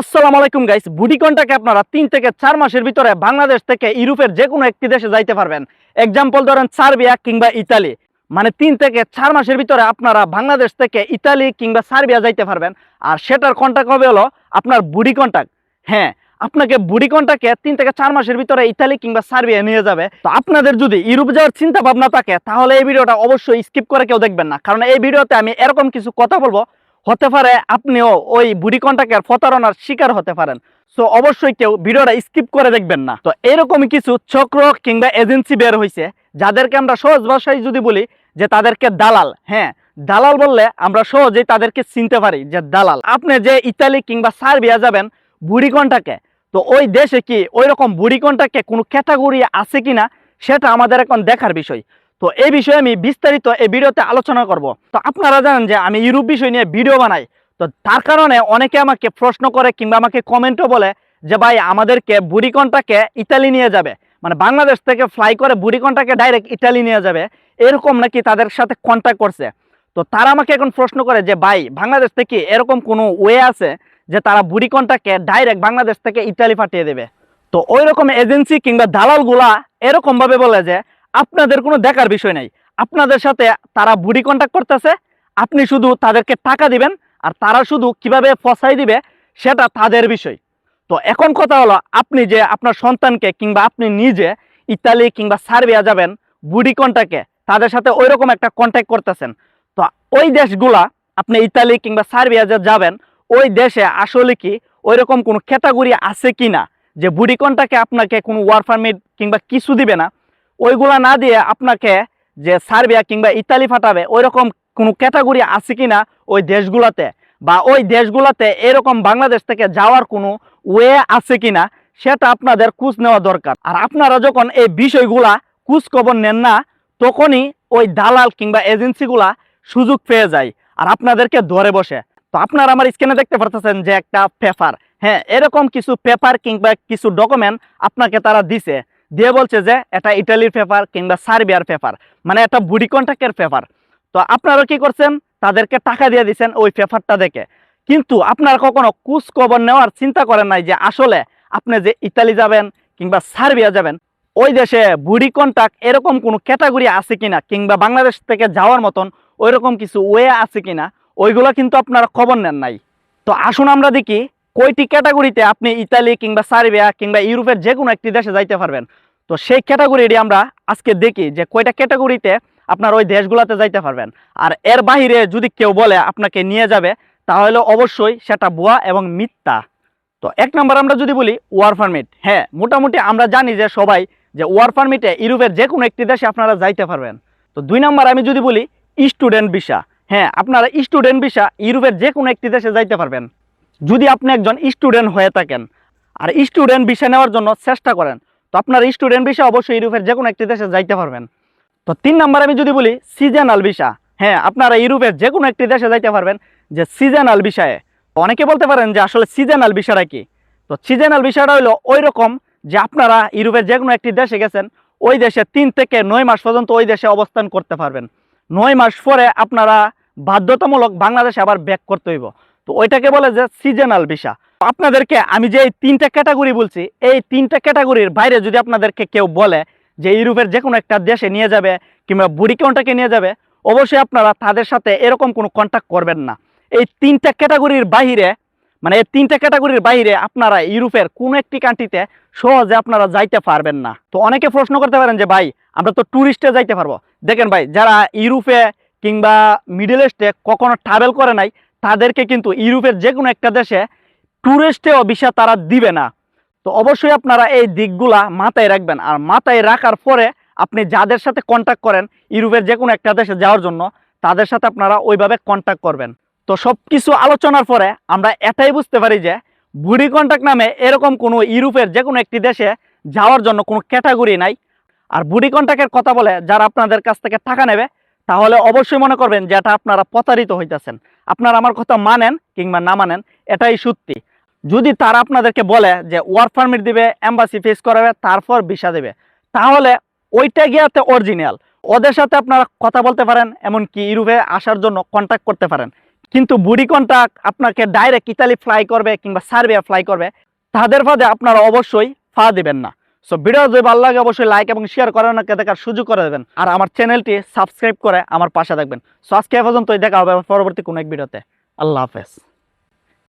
আসসালামু আলাইকুম guys Woody কন্টাকে আপনারা তিন থেকে চার মাসের ভিতরে বাংলাদেশ থেকে ইউরোপের যে কোনো একটি দেশে যাইতে পারবেন। এক্সাম্পল ধরেন সার্বিয়া কিংবা ইতালি। মানে তিন থেকে চার মাসের ভিতরে আপনারা বাংলাদেশ থেকে ইতালি কিংবা সার্বিয়া যাইতে পারবেন। আর সেটার কন্টাক্ট হবে হলো আপনার বুডি কন্টাক্ট হ্যাঁ আপনাকে বুডি কন্টাকে তিন থেকে চার মাসের ভিতরে ইতালি কিংবা সার্বিয়া নিয়ে যাবে। তো আপনাদের যদি ইউরোপ যাওয়ার চিন্তা ভাবনা থাকে, তাহলে এই ভিডিওটা অবশ্যই স্কিপ করে কেউ দেখবেন না। কারণ এই ভিডিওতে আমি এরকম কিছু কথা বলব হতে পারে আপনিও ওই বুড়ি কন্টাকের প্রতারণার শিকার হতে পারেন। সো অবশ্যই কেউ ভিডিওটা স্কিপ করে দেখবেন না। তো এরকমই কিছু চক্র কিংবা এজেন্সি বের হয়েছে যাদেরকে আমরা সহজ ভাষায় যদি বলি যে তাদেরকে দালাল। হ্যাঁ দালাল বললে আমরা সহজেই তাদেরকে চিনতে পারি যে দালাল। আপনি যে ইতালি কিংবা সার্বিয়া যাবেন বুড়ি কন্টাকে, তো ওই দেশে কি ওই রকম বুড়ি কন্টাকে কোনো ক্যাটাগরি আছে কিনা, সেটা আমাদের এখন দেখার বিষয়। তো এই বিষয়ে আমি বিস্তারিত এই ভিডিওতে আলোচনা করব। তো আপনারা জানেন যে আমি ইউরোপ বিষয় নিয়ে ভিডিও বানাই। তো তার কারণে অনেকে আমাকে প্রশ্ন করে কিংবা আমাকে কমেন্টও বলে যে, ভাই, আমাদেরকে বুড়িকনটাকে ইতালি নিয়ে যাবে। মানে বাংলাদেশ থেকে ফ্লাই করে বুড়িকনটাকে ডাইরেক্ট ইতালি নিয়ে যাবে। এরকম নাকি তাদের সাথে কন্ট্যাক্ট করছে। তো তারা আমাকে এখন প্রশ্ন করে যে, ভাই, বাংলাদেশ থেকে এরকম কোনো ওয়ে আছে যে, তারা বুড়িকনটাকে ডাইরেক্ট বাংলাদেশ থেকে ইতালি পাঠিয়ে দেবে? তো ওই রকম এজেন্সি কিংবা দালালগুলা এরকমভাবে বলে যে আপনাদের কোনো দেখার বিষয় নাই। আপনাদের সাথে তারা বুড়ি কন্ট্যাক্ট করতেছে, আপনি শুধু তাদেরকে টাকা দিবেন, আর তারা শুধু কীভাবে ফসাই দিবে সেটা তাদের বিষয়। তো এখন কথা হলো, আপনি যে আপনার সন্তানকে কিংবা আপনি নিজে ইতালি কিংবা সার্বিয়া যাবেন বুড়ি কন্ট্যাক্টে তাদের সাথে ওই রকম একটা কন্ট্যাক্ট করতেছেন। তো ওই দেশগুলা, আপনি ইতালি কিংবা সার্বিয়া যে যাবেন, ওই দেশে আসলে কি ওই রকম কোনো ক্যাটাগরি আছে কি না যে বুড়ি কন্ট্যাক্টে আপনাকে কোনো ওয়ার পারমিট কিংবা কিছু দিবে না ওইগুলা না দিয়ে আপনাকে যে সার্বিয়া কিংবা ইতালি ফাটাবে ওই রকম কোনো ক্যাটাগরি আছে কি না ওই দেশগুলাতে? বা ওই দেশগুলাতে এরকম বাংলাদেশ থেকে যাওয়ার কোনো ওয়ে আছে কিনা, সেটা আপনাদের খোঁজ নেওয়া দরকার। আর আপনারা যখন এই বিষয়গুলা খোঁজ খবর নেন না, তখনই ওই দালাল কিংবা এজেন্সিগুলা সুযোগ পেয়ে যায় আর আপনাদেরকে ধরে বসে। তো আপনারা আমার স্ক্রিনে দেখতে পারতেছেন যে একটা পেপার। হ্যাঁ এরকম কিছু পেপার কিংবা কিছু ডকুমেন্ট আপনাকে তারা দিছে। দিয়ে বলছে যে এটা ইটালির পেপার কিংবা সার্বিয়ার পেপার মানে এটা বুড়ি কন্ট্যাক্টের পেপার। তো আপনারা কি করছেন? তাদেরকে টাকা দিয়ে দিচ্ছেন ওই পেপারটা দেখে। কিন্তু আপনারা কখনো কুচ খবর নেওয়ার চিন্তা করেন নাই যে আসলে আপনি যে ইতালি যাবেন কিংবা সার্বিয়া যাবেন, ওই দেশে বুড়ি কন্ট্যাক্ট এরকম কোনো ক্যাটাগরি আছে কিনা কিংবা বাংলাদেশ থেকে যাওয়ার মতন ওই রকম কিছু ওয়ে আছে কিনা, ওইগুলো কিন্তু আপনারা খবর নেন নাই। তো আসুন আমরা দেখি কয়টি ক্যাটাগরিতে আপনি ইতালি কিংবা সার্বিয়া কিংবা ইউরোপের যে কোনো একটি দেশে যাইতে পারবেন। তো সেই ক্যাটাগরিটি আমরা আজকে দেখি যে কয়টা ক্যাটাগরিতে আপনার ওই দেশগুলোতে যাইতে পারবেন। আর এর বাহিরে যদি কেউ বলে আপনাকে নিয়ে যাবে, তাহলে অবশ্যই সেটা ভুয়া এবং মিথ্যা। তো এক নম্বর আমরা যদি বলি, ওয়ার পারমিট। হ্যাঁ মোটামুটি আমরা জানি যে সবাই যে ওয়ার পারমিটে ইউরোপের যে কোনো একটি দেশে আপনারা যাইতে পারবেন। তো দুই নম্বর আমি যদি বলি স্টুডেন্ট ভিসা হ্যাঁ আপনারা স্টুডেন্ট ভিসা ইউরোপের যে কোনো একটি দেশে যাইতে পারবেন। যদি আপনি একজন স্টুডেন্ট হয়ে থাকেন, আর স্টুডেন্ট ভিসা নেওয়ার জন্য চেষ্টা করেন তো আপনার স্টুডেন্ট ভিসা অবশ্যই ইউরোপের যে কোনো একটি দেশে যাইতে পারবেন। তো তিন নম্বর আমি যদি বলি সিজনাল ভিসা হ্যাঁ আপনারা ইউরোপের যে কোনো একটি দেশে যাইতে পারবেন যে সিজনাল বিষয়ে অনেকে বলতে পারেন যে আসলে সিজনাল বিষয়টা কি? তো সিজনাল বিষয়টা হলো ওই রকম যে আপনারা ইউরোপের যে কোনো একটি দেশে গেছেন, ওই দেশে তিন থেকে নয় মাস পর্যন্ত ওই দেশে অবস্থান করতে পারবেন। নয় মাস পরে আপনারা বাধ্যতামূলক বাংলাদেশে আবার ব্যাক করতে হইব। তো ওইটাকে বলে যে সিজনাল ভিসা আপনাদেরকে আমি যে এই তিনটা ক্যাটাগরি বলছি, এই তিনটা ক্যাটাগরির বাইরে যদি আপনাদেরকে কেউ বলে যে ইউরোপের যে কোনো একটা দেশে নিয়ে যাবে কিংবা বুড়ি কাউন্টাকে নিয়ে যাবে, অবশ্যই আপনারা তাদের সাথে এরকম কোনো কন্ট্যাক্ট করবেন না। এই তিনটা ক্যাটাগরির বাইরে মানে এই তিনটা ক্যাটাগরির বাইরে আপনারা ইউরোপের কোনো একটি কান্ট্রিতে সহজে আপনারা যাইতে পারবেন না। তো অনেকে প্রশ্ন করতে পারেন যে, ভাই, আমরা তো ট্যুরিস্টে যাইতে পারব। দেখেন ভাই, যারা ইউরোপে কিংবা মিডল ইস্টে কখনো ট্রাভেল করে নাই, তাদেরকে কিন্তু ইউরোপের যে কোনো একটা দেশে ট্যুরিস্টেও ভিসা তারা দিবে না। তো অবশ্যই আপনারা এই দিকগুলা মাথায় রাখবেন। আর মাথায় রাখার পরে আপনি যাদের সাথে কন্ট্যাক্ট করেন, ইউরোপের যে কোনো একটা দেশে যাওয়ার জন্য, তাদের সাথে আপনারা ওইভাবে কন্ট্যাক্ট করবেন। তো সব কিছু আলোচনার পরে আমরা এটাই বুঝতে পারি যে বুড়ি কন্ট্যাক্ট নামে এরকম কোনো ইউরোপের যে কোনো একটি দেশে যাওয়ার জন্য কোনো ক্যাটাগরি নাই। আর বুড়ি কন্ট্যাক্টের কথা বলে যারা আপনাদের কাছ থেকে টাকা নেবে, তাহলে অবশ্যই মনে করবেন যে এটা আপনারা প্রতারিত হইতেছেন। আপনারা আমার কথা মানেন কিংবা না মানেন, এটাই সত্যি। যদি তারা আপনাদেরকে বলে যে ওয়ার্ক পারমিট দিবে, এম্বাসি ফেস করাবে, তারপর ভিসা দেবে, তাহলে ওইটা গিয়াতে অরিজিনাল। ওদের সাথে আপনারা কথা বলতে পারেন, এমনকি ইউরোপে আসার জন্য কন্ট্যাক্ট করতে পারেন। কিন্তু বুড়ি কন্টাক্ট আপনাকে ডাইরেক্ট ইতালি ফ্লাই করবে কিংবা সার্বিয়া ফ্লাই করবে, তাদের ফাঁদে আপনারা অবশ্যই ফা দিবেন না। সো ভিডিও যদি ভালো লাগে, অবশ্যই লাইক এবং শেয়ার করে অনেককে দেখার সুযোগ করে দেবেন। আর আমার চ্যানেলটি সাবস্ক্রাইব করে আমার পাশে থাকবেন। সো আজকে পর্যন্তই, দেখা হবে পরবর্তী কোনো এক ভিডিওতে আল্লাহ হাফেজ।